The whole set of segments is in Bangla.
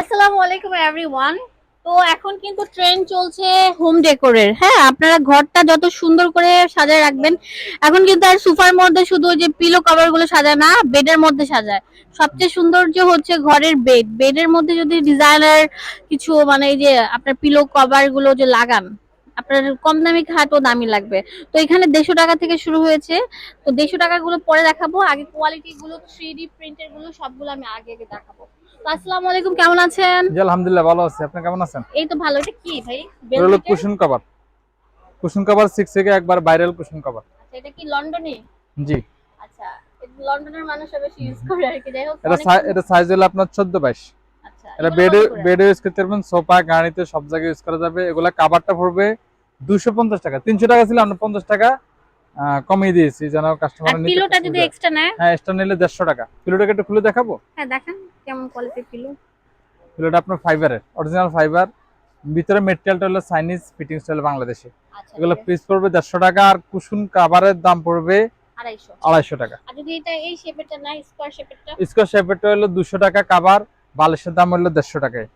আসসালামু আলাইকুম এভরিওয়ান তো এখন কিন্তু ট্রেন্ড চলছে হোম ডেকোরের হ্যাঁ আপনারা ঘরটা যত সুন্দর করে সাজায় রাখবেন, এখন কিন্তু আর সোফার মধ্যে শুধু ওই যে পিলো কভারগুলো সাজায় না বেডের মধ্যে সাজায়। সবচেয়ে সৌন্দর্য হচ্ছে ঘরের বেড বেডের মধ্যে যদি ডিজাইনার কিছু মানে এই যে আপনার পিলো কভারগুলো যে লাগান আপনার কম দামি খাটও দামি লাগবে। তো এখানে দেড়শো টাকা থেকে শুরু হয়েছে। তো দেড়শো টাকা গুলো পরে দেখাবো। আগে কোয়ালিটি গুলো থ্রি ডি প্রিন্টেরগুলো সবগুলো আমি আগে আগে দেখাবো। আসসালামু আলাইকুম কেমন আছেন? জি আলহামদুলিল্লাহ ভালো আছি। আপনি কেমন আছেন? এই তো ভালো। এটা কি ভাই? হলো cushion cover cushion cover six থেকে একবার ভাইরাল কুশন কভার আচ্ছা, এটা কি লন্ডনে? জি। আচ্ছা লন্ডনের মানুষরা বেশি ইউজ করে আর কি যাই হোক এটা এটা সাইজ হলো আপনার আচ্ছা এটা এগুলো বেডে কত বেডে ইউজ করতে পারবেন। সোফা গাড়িতে সব জায়গায় ইউজ করা যাবে। এগুলা কাভারটা পড়বে দুশো পঞ্চাশ টাকা। তিনশো টাকা ছিল আমরা পঞ্চাশ টাকা কমিয়ে দিয়েছি যেন কাস্টমার পিলোটা যদি এক্সট্রা নেয়? হ্যাঁ এক্সট্রা নিলে দেড়শো টাকা। পিলোটাকে একটু খুলে দেখাবো? হ্যাঁ দেখেন কেমন কোয়ালিটির পিলো। পিলোটা আপনার ফাইবারের অরিজিনাল ফাইবার ভিতরে মেটেরিয়ালটা হলো চাইনিজ স্টাইল বাংলাদেশে। আচ্ছা এগুলো পিস পড়বে দেড়শো টাকা আর কুশন কাভারের দাম পড়বে টাকা। আর যদি এটা এই শেপেরটা নেয় স্কোয়ার শেপেরটা স্কোয়ার শেপেরটা হলো দুশো টাকা কাভার বালিশের দাম হলো দেড়শো টাকায়।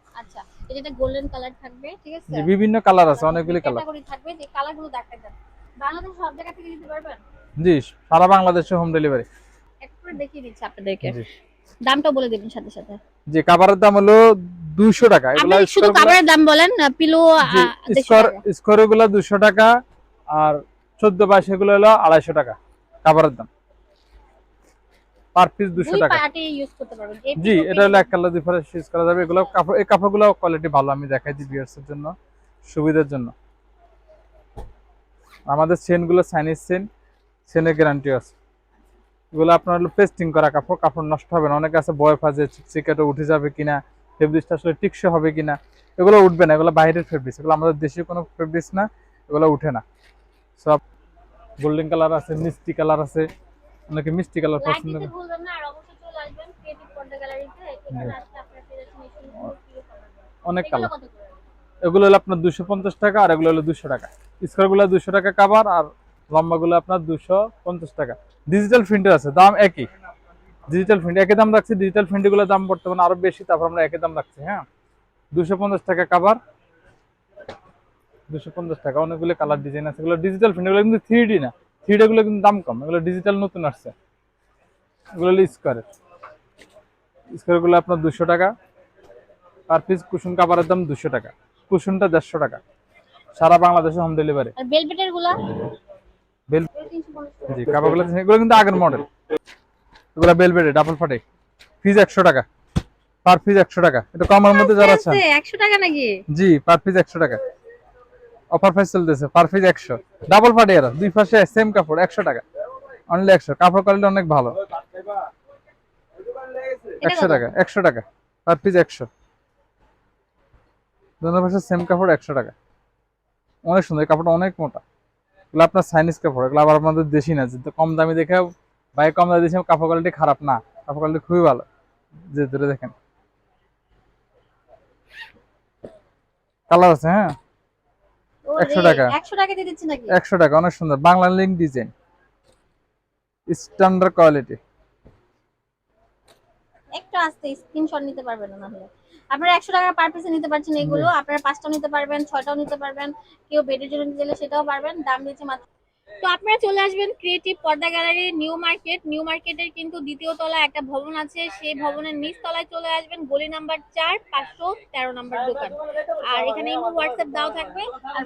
আচ্ছা গোল্ডেন কালার থাকবে ঠিক আছে? বিভিন্ন কালার আছে অনেকগুলি কালার ক্যাটাগরি থাকবে যে কালারগুলো দেখা যাবে বাংলাদেশ সব জায়গা থেকে দিতে পারবেন? জি সারা বাংলাদেশে হোম ডেলিভারি একটু দেখিয়ে দিচ্ছি আপনাদেরকে। দামটা বলে দিবেন সাথে সাথে। কাভারের দাম হলো দুশো টাকা। এগুলো শুধু কাভারের দাম বলেন পিলো স্কোয়ারগুলো দুশো টাকা আর চোদ্দ বাইশ এগুলো হলো আড়াইশো টাকা কাভারের দাম। পার পিস দুশো দুই টাকা। পার্টি ইউজ করতে পারবেন। জি এটা হলো এক কালার ডিফারেন্স ইউজ করা যাবে। এগুলো কাপড় এই কাপড়গুলো কোয়ালিটি ভালো আমি দেখাই দিই ভিউয়ার্স এর জন্য সুবিধার জন্য। আমাদের চেনগুলো চাইনিজ চেন চেনের গ্যারান্টি আছে। এগুলো আপনার হলো পেস্টিং করা কাপড় কাপড় নষ্ট হবে না। অনেকে আছে বয় ফাজে চিকেটে উঠে যাবে কিনা ফেব্রিক্সটা আসলে টিকসই হবে কিনা এগুলো উঠবে না এগুলো বাইরের ফেব্রিক্স এগুলো আমাদের দেশীয় কোনো ফেব্রিক্স না এগুলো উঠে না। সব গোল্ডেন কালার আছে মিষ্টি কালার আছে। অনেকে মিষ্টি কালার পছন্দ করে ভুলবেন না আর অবশ্যই চলে আসবেন ক্রিয়েটিভ পর্দা গ্যালারিতে এখানে আসলে আপনারা পেয়ে যাচ্ছেন অনেক কালার এগুলো হলো আপনার দুশো পঞ্চাশ টাকা আর এগুলো হলো দুশো টাকা। স্কোয়ারগুলো দুশো টাকা কাভার আর লম্বা গুলো আপনার দুশো পঞ্চাশ টাকা। ডিজিটাল প্রিন্টার আছে দাম একই। ডিজিটাল প্রিন্ট একই দাম রাখছি। ডিজিটাল প্রিন্টগুলোর দাম বর্তমানে আরও বেশি তারপর আমরা একই দাম রাখছি হ্যাঁ? দুশো পঞ্চাশ টাকা কাভার দুশো পঞ্চাশ টাকা অনেকগুলো কালার ডিজাইন আছে। এগুলো ডিজিটাল প্রিন্ট এগুলো কিন্তু থ্রি না। থ্রি গুলো কিন্তু দাম কম এগুলো ডিজিটাল নতুন আসছে। এগুলো হলো স্কোয়ারের স্কোয়ারগুলো আপনার দুশো টাকা পার পিস কুশন কাভারের দাম দুশো টাকা কুশনটা দেড়শো টাকা। সারা বাংলাদেশে হোম ডেলিভারি বেলভেটেরগুলা? বেল এগুলো 350 টাকা। জি কাবাগুলো এগুলো কিন্তু আগের মডেল এগুলো বেলবেডে ডাবল ফাটে ফিজ একশো টাকা পার পিস একশো টাকা। এটা কমের মধ্যে যারা আছেন। আছে, 100 টাকা নাকি? জি পার পিস একশো টাকা। অফার প্রাইস চলতেছে পার পিস একশো। ডাবল ফাটে এরা দুই পাশে সেম কাপড় একশো টাকা। অনলি একশো কাপড় কোয়ালিটি অনেক ভালো। একশো? টাকা একশো টাকা পার পিস একশো। দুটো পাশে সেম কাপড় একশো টাকা। অনেক সুন্দর কাপড়টা অনেক মোটা। এগুলো আপনার চাইনিজ কাপড় এগুলো আবার আমাদের দেশি না যে কম দামি দেখে ভাই কম দামি দেশি কাপড় কোয়ালিটি খারাপ না। কাপড় কোয়ালিটি খুবই ভালো যে ধরে দেখেন। কালার আছে হ্যাঁ? 100 টাকা। 100 টাকা দিয়ে দিচ্ছি নাকি? একশো টাকা অনেক সুন্দর। Bangla link design standard quality একটু আস্তে স্ক্রিনশট নিতে পারবেন না হলে। আপনারা একশো টাকা পার পিসে নিতে পারছেন এগুলো। আপনারা পাঁচটাও নিতে পারবেন ছয়টাও নিতে পারবেন। কেউ বেডের জন্য নিতে সেটাও পারবেন। দাম দিয়েছে মাত্র তো আপনারা চলে আসবেন ক্রিয়েটিভ পর্দা গ্যালারি নিউ মার্কেট নিউ মার্কেটের কিন্তু দ্বিতীয় তলা একটা ভবন আছে। সেই ভবনের নিচ তলায় চলে আসবেন গলি নাম্বার চার, পাঁচশো তেরো নাম্বার দোকান। আর এখানে হোয়াটসঅ্যাপ দাও থাকবে। আর।